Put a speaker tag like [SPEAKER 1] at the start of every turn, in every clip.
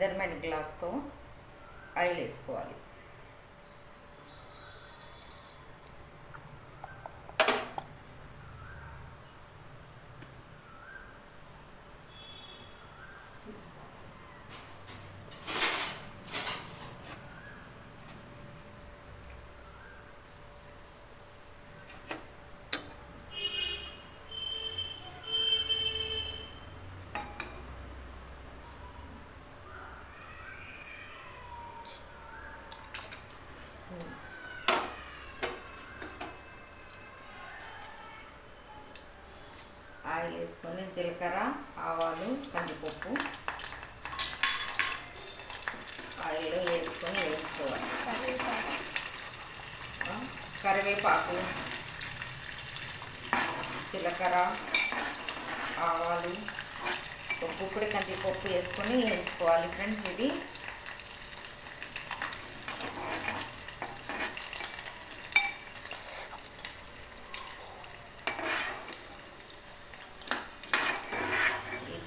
[SPEAKER 1] Measurement గ్లాస్తో oil వేసుకోవాలి. Oil వేసుకొని జీలకర్ర ఆవాలు కందిపప్పు ఆయిల్ వేసుకొని వేసుకోవాలి. కరివేపాకు జీలకర్ర ఆవాలు ఉప్పు కూడా కందిపప్పు వేసుకొని వేసుకోవాలి. ఫ్రెండ్స్ ఇది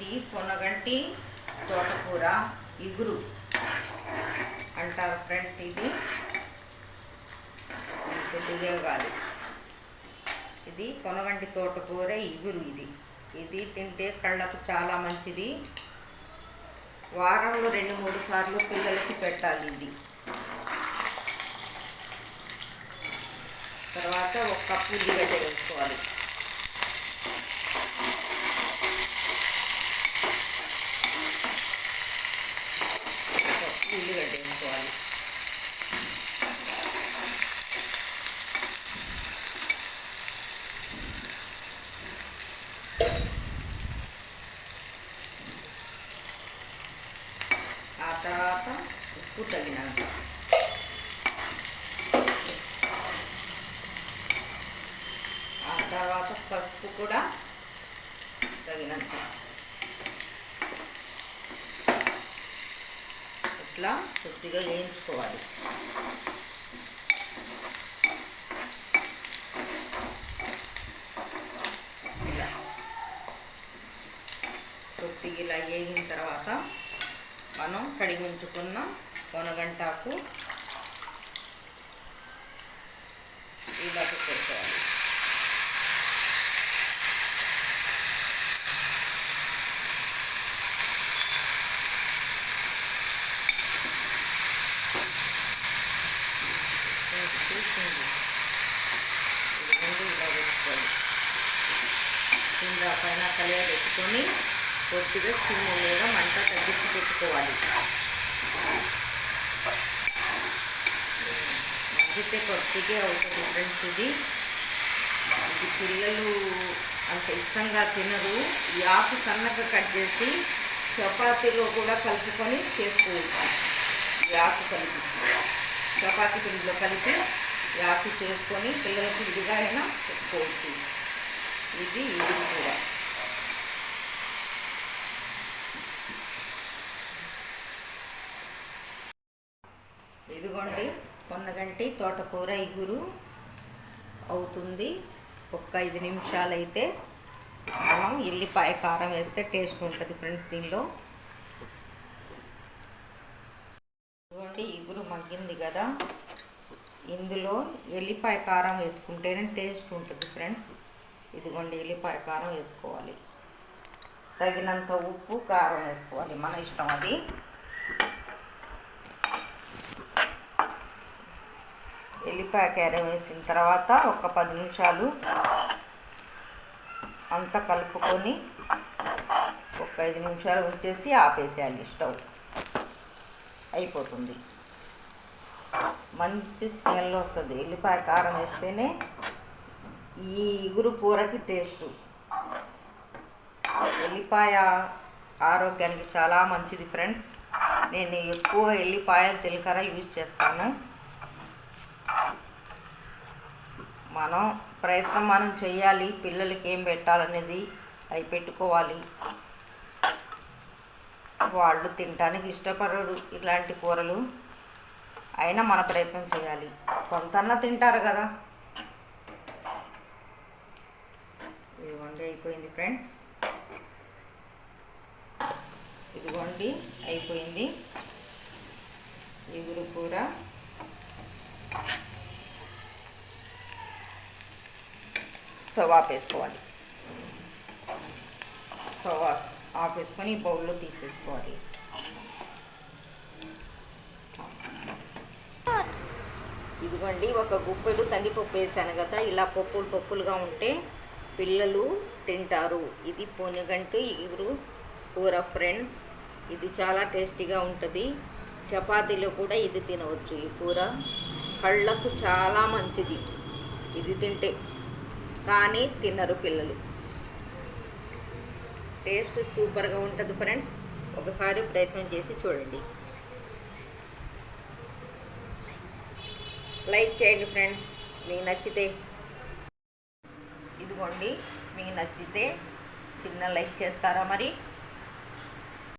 [SPEAKER 1] ఇది పొనగంటి తోటకూర ఇగురు అంటారు ఫ్రెండ్స్ ఇది. కొద్దిగా కాదు ఇది పొనగంటి తోటకూర ఇగురు ఇది. ఇది తింటే కళ్ళకు చాలా మంచిది. వారంలో రెండు మూడు సార్లు పిల్లలకి పెట్టాలి ఇది. తర్వాత ఒక కప్పు ఉల్లిగడ్డ వేసుకోవాలి ఒక కప్పు ఉల్లిగడ్డ వేసుకోవాలి ఆ తర్వాత ఉప్పు తగినంత ఆ తర్వాత పసుపు కూడా తగినంత ఇట్లా కొద్దిగా వేయించుకోవాలి ఇలా కొద్దిగా ఇలా వేగిన తర్వాత మనం కడిగి ఉంచుకున్న పొనగంటాకు ఇలా పెట్టుకోవాలి. ఇలా పెట్టుకోవాలి కింద పైన కలియ పెట్టుకొని కొద్దిగా చిన్న మీద మంట తగ్గించి పెట్టుకోవాలి. మగ్గితే కొద్దిగా అవుతుంది ఫ్రెండ్స్ ఇది. ఇది పిల్లలు అంత ఇష్టంగా తినరు. ఈ ఆకు సన్నగా కట్ చేసి చపాతీలో కూడా కలుపుకొని చేసుకోవచ్చు ఈ ఆకు కలిపి. చపాతీ పిండిలో కలిపి ఈ ఆకు చేసుకొని పిల్లలకు ఇదిగా అయినా పెట్టుకోవచ్చు. ఇది ఇది కూడా. ఇదిగోండి. కొన్నగంటి తోటకూర ఇగురు అవుతుంది. ఒక్క ఐదు నిమిషాలు అయితే మనం ఎల్లిపాయ కారం వేస్తే టేస్ట్ ఉంటుంది ఫ్రెండ్స్ దీనిలో. ఇదిగోండి ఇగురు మగ్గింది కదా. ఇందులో ఎల్లిపాయ కారం వేసుకుంటేనే టేస్ట్ ఉంటుంది ఫ్రెండ్స్. ఇదిగోండి ఎల్లిపాయ కారం వేసుకోవాలి. తగినంత ఉప్పు కారం వేసుకోవాలి. మన ఇష్టం అది. ఎల్లిపాయ క్యారం వేసిన తర్వాత ఒక పది నిమిషాలు అంతా కలుపుకొని ఒక ఐదు నిమిషాలు ఉంచేసి ఆపేసేయాలి స్టవ్. అయిపోతుంది. మంచి స్మెల్ వస్తుంది. ఎల్లిపాయ కారం వేస్తేనే ఈ ఇగురు కూరకి టేస్టు. ఎల్లిపాయ ఆరోగ్యానికి చాలా మంచిది ఫ్రెండ్స్. నేను ఎక్కువ ఎల్లిపాయ జీలకర్ర యూజ్ చేస్తాను. మనం ప్రయత్నం మనం చేయాలి పిల్లలకి ఏం పెట్టాలనేది అవి పెట్టుకోవాలి వాళ్ళు తినడానికి ఇష్టపడరు ఇలాంటి కూరలు. అయినా మన ప్రయత్నం చేయాలి. కొంతన్నా తింటారు కదా. ఇది వండి అయిపోయింది ఫ్రెండ్స్. ఇదిగోండి అయిపోయింది. ఇగురు కూర. స్టవ్ ఆపేసుకోవాలి స్టవ్ ఆపేసుకొని బౌల్లో తీసేసుకోవాలి. ఇదిగోండి ఒక గుప్పెడు కందిపప్పు వేసాను కదా ఇలా పప్పులు పప్పులుగా ఉంటే పిల్లలు తింటారు. ఇది పొనుగంటు ఇగురు కూర ఫ్రెండ్స్. ఇది చాలా టేస్టీగా ఉంటుంది. చపాతీలో కూడా ఇది తినవచ్చు ఈ కూర. కళ్ళకు చాలా మంచిది. ఇది తింటే కానీ తినరు పిల్లలు. టేస్ట్ సూపర్గా ఉంటుంది ఫ్రెండ్స్. ఒకసారి ప్రయత్నం చేసి చూడండి. లైక్ చేయండి ఫ్రెండ్స్. మీకు నచ్చితే ఇదిగోండి. మీకు నచ్చితే చిన్న లైక్ చేస్తారా మరి?